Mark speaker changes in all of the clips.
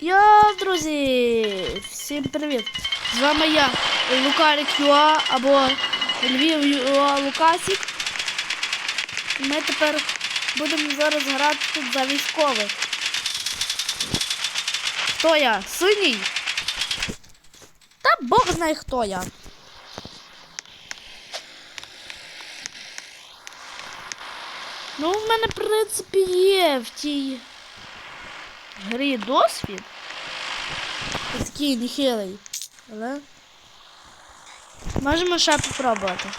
Speaker 1: Йо, друзі! Всім привіт! З вами я, Лукарик Юа або Львів Юа Лукасік. Ми тепер будемо зараз грати тут за військових. Хто я? Синій? Та Бог знає хто я. Ну, в мене, в принципі, є в тій грі досвід. Такий нехилий. Але. Можемо ще попробувати.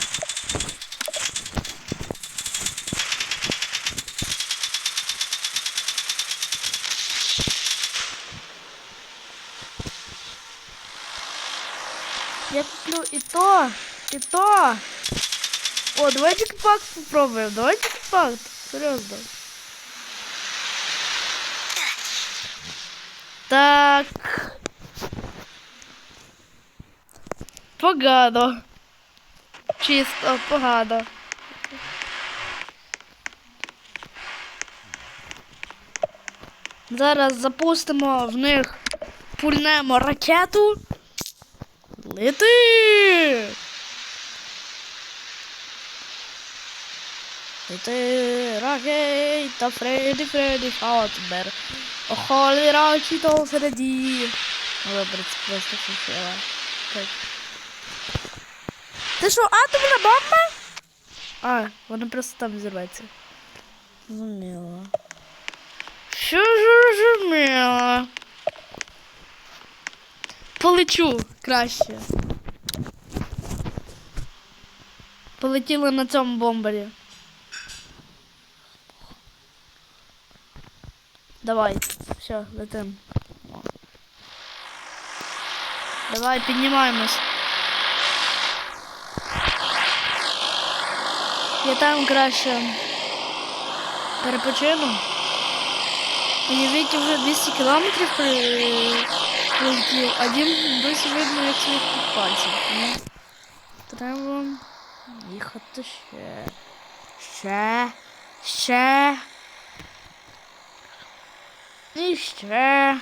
Speaker 1: Я куплю і то, і то. О, давайте компакт попробуем. Давайте компакт. Серьезно. Так. Погано. Чисто, погано. Зараз запустимо в них пульнемо ракету. Лети! Лети, ракета, Фредді, Фредді, Фаутбер. То Фредді. Ну, добре, це просто фіфіла. Так. Ти що, атомна бомба? А, вона просто там зірветься. Зрозуміло. Що зрозуміло? Полечу краще. Полетіли на цьому бомбарі. Давай, все, летим. Давай, піднімаємось. Я там краще перепочину. Уявіть, вже 200 кілометрів а дім досі видно, як своїх пальців. Треба їхати ще. Ще. Ще. І ще.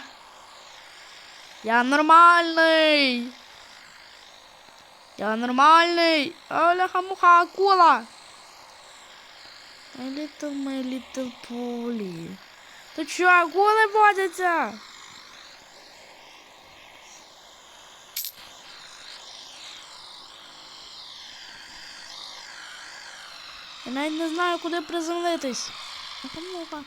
Speaker 1: Я нормальний. Я нормальний. Оляха муха акула. My little, my little Polly. Тут що, акули водяться? Я навіть не знаю, куди приземлитись. Муха, муха.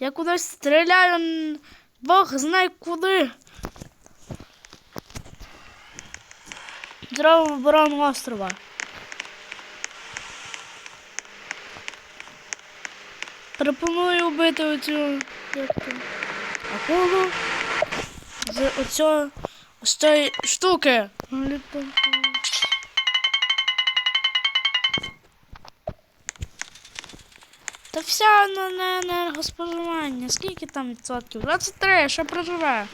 Speaker 1: Я кудись стріляю, Бог знає куди. Здорово оборону острова. Пропоную вбити оцю як там, акулу з оцього з цієї штуки. Та вся на, на енергоспоживання. Скільки там відсотків? 23, що проживе.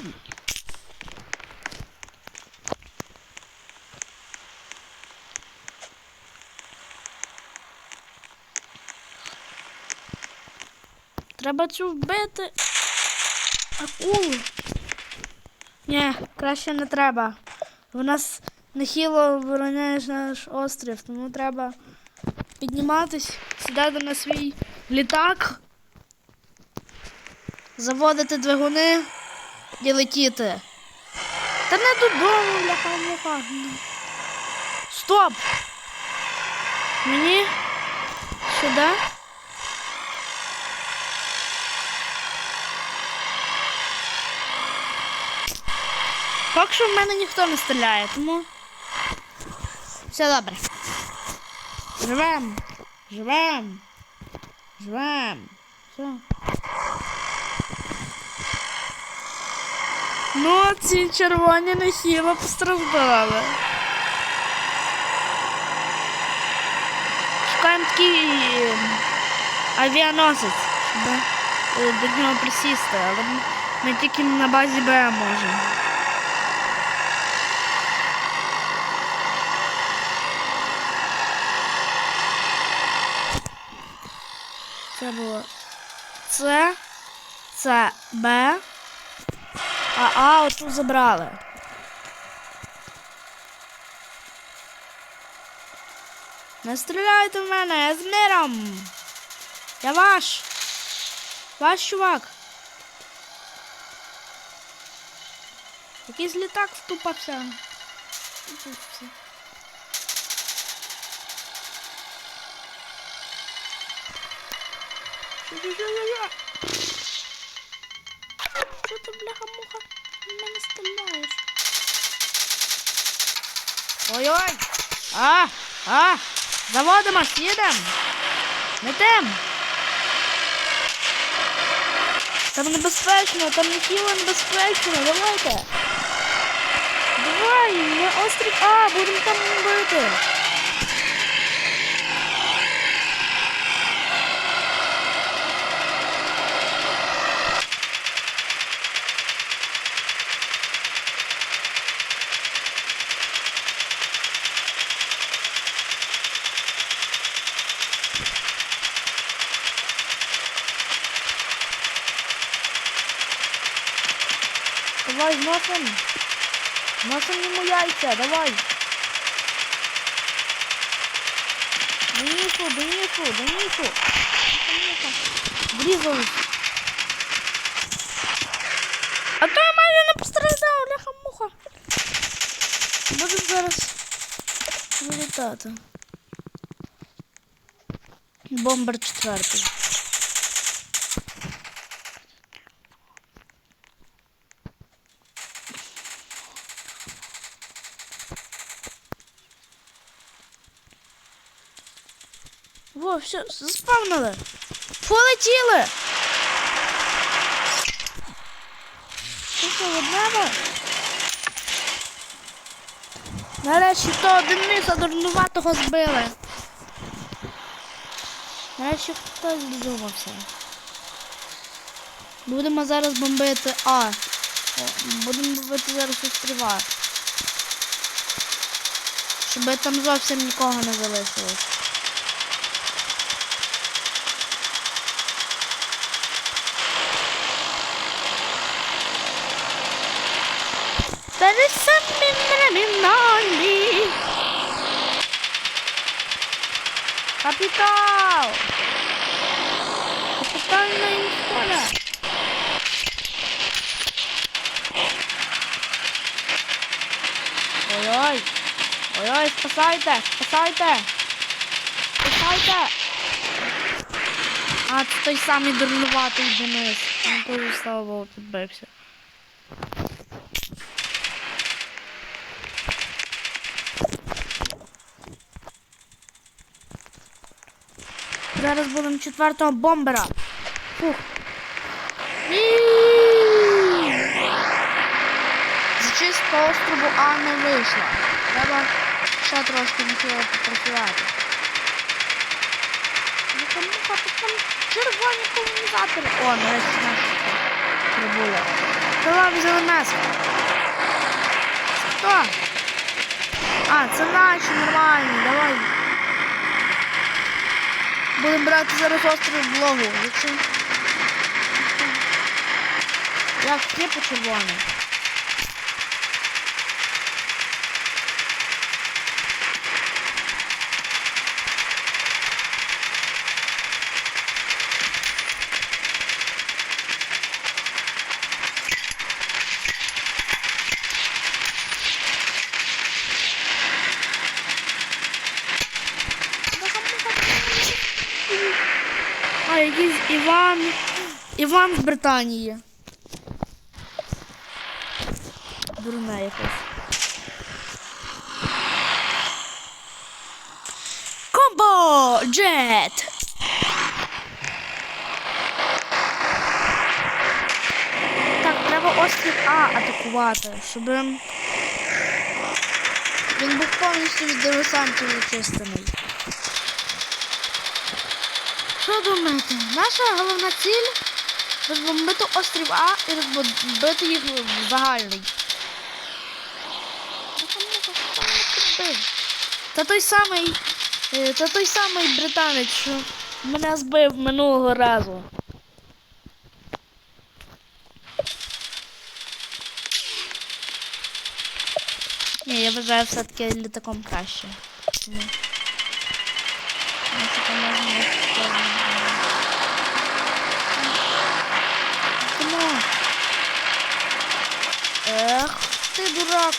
Speaker 1: Треба цю вбити. Акулу. Ні, краще не треба. В нас нехило обороняєш наш острів, тому треба підніматись, сідати на свій літак, заводити двигуни і летіти. Та не додому, бляха муха. Стоп! Мені сюди. Поки що в мене ніхто не стріляє, тому все добре. Живем. Живем. Живем. Все. Ну, ці червоні нехило постраждали. Шукаємо такий ем, авіаносець, щоб е, до нього присісти, але ми тільки на базі Б можемо. Це було. Це. Це Б. А А оту забрали. Не стріляйте в мене, я з миром. Я ваш. Ваш чувак. Якийсь літак втупався. Втупався. Що-що-що-що-що? Що ти, бляха-муха, в мене стріляєш? Ой-ой! А! А! Заводимось, їдем! Летим! Там небезпечно, там не тіло небезпечно, давайте! Давай, на острів А, будемо там бити! Давай, носом! Носом йому яйця, давай! Денису, Денису, Денису! Врізались! А то я майже не постраждав, ляха-муха! Буду зараз вилітати. Бомбер четвертий. Во, все, заспавнили. Полетіли. Що, однемо? Нарешті того Дениса дурнуватого збили. Нарешті хтось додумався. Будемо зараз бомбити А. Будемо бомбити зараз острова. Щоб там зовсім нікого не залишилось. Капітал! Капітальна інфоля. Ой-ой! Ой-ой, спасайте! Спасайте! Спасайте! А, це той самий дурнуватий Денис. Він теж, слава Богу, підбився. Зараз будемо четвертого бомбера. Фух. Зачистка острову А не вийшла. Треба ще трошки на цього попрацювати. Ну там, ну, там, там червоні колонізатори. О, нарешті наші прибули. Давай взяли нас. Хто? А, це наші нормальні, давай. Будемо брати зараз острів в. Якщо... Як є по червоним. Якийсь Іван. Іван з Британії. Дурна якась. Комбо! Джет! Так, треба острів А атакувати, щоб він був повністю від диверсантів зачистений що думаєте? Наша головна ціль розбомбити острів А і розбомбити їх в загальний. Та той самий е, та той самий британець, що мене збив минулого разу. Ні, я вважаю все-таки літаком краще. Ні. Це можна. Ти дурак.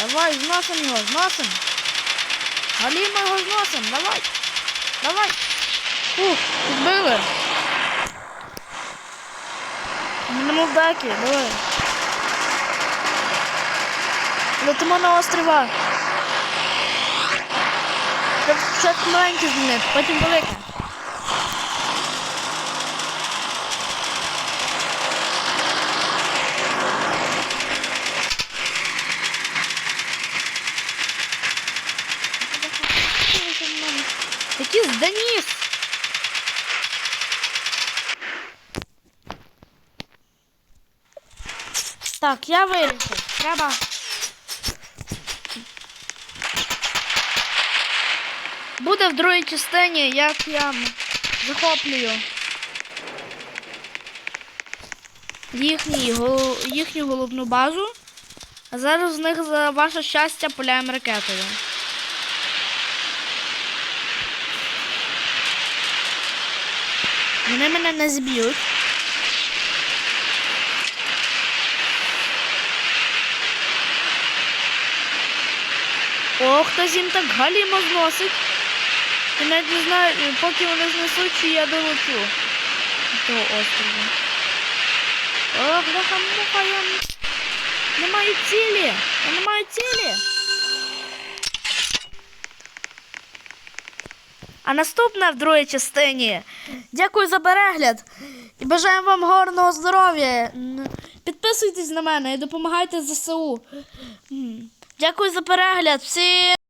Speaker 1: Давай, зносим його, зносим. Галімо його зносим, давай. Давай. Ух, підбили. Ми на Молдакі, давай. Летимо на острова. Треба спочатку маленьке змінити, потім велике. Який Денис? Так, я вирішив. Треба. Буде в другій частині, як я захоплюю їхній, гол- їхню головну базу. А зараз з них за ваше щастя пуляємо ракетою. Вони мене не зб'ють. О, хтось їм так галімо зносить. Я навіть не знаю, поки вони знесуть, чи я долечу до острова. О, бляха муха, я не цілі. Я не маю цілі. А наступна в другій частині. Дякую за перегляд і бажаємо вам гарного здоров'я. Підписуйтесь на мене і допомагайте ЗСУ. Дякую за перегляд. Всім.